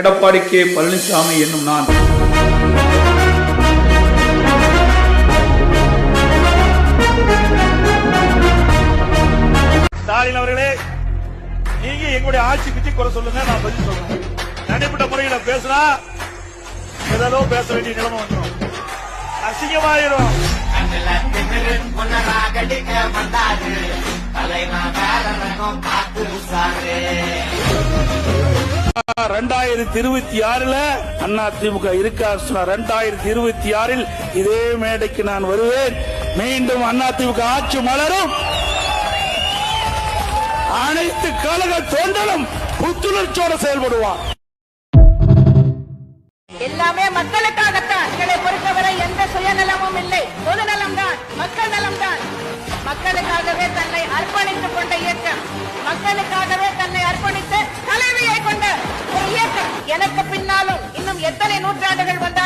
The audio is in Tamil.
எடப்பாடி கே பழனிசாமி என்னும் நான். ஸ்டாலின் அவர்களே நீங்க எங்களுடைய ஆட்சி பற்றி குறை சொல்லுங்க நான் பதில் சொல்றேன். தனிப்பட்ட முறையில பேசினா ஏதோ பேச வேண்டிய நிலைமை வந்துடும் அசிங்கமாயிரும். தலைவன் பார்த்து உசாரு ரெண்டாயிரத்தி இருபத்தி ஆறுல அண்ணா திமுக இருக்கார் சொன்னார். ரெண்டாயிரத்தி இருபத்தி ஆறில் இதே மேடைக்கு நான் வருவேன். மீண்டும் அண்ணா திமுக ஆட்சி மலரும். அனைத்து கழக தொண்டரும் புத்துணர்ச்சியோட செயல்படுவார். எல்லாமே மக்களுக்காகத்தான். எங்களை பொறுத்தவரை எந்த சுயநலமும் இல்லை. பொதுநலம் தான் மக்கள் நலம் தான் மக்களுக்காகவே தன் எனக்கு பின்னாலும் இன்னும் எத்தனை நூற்றாண்டுகள் வந்த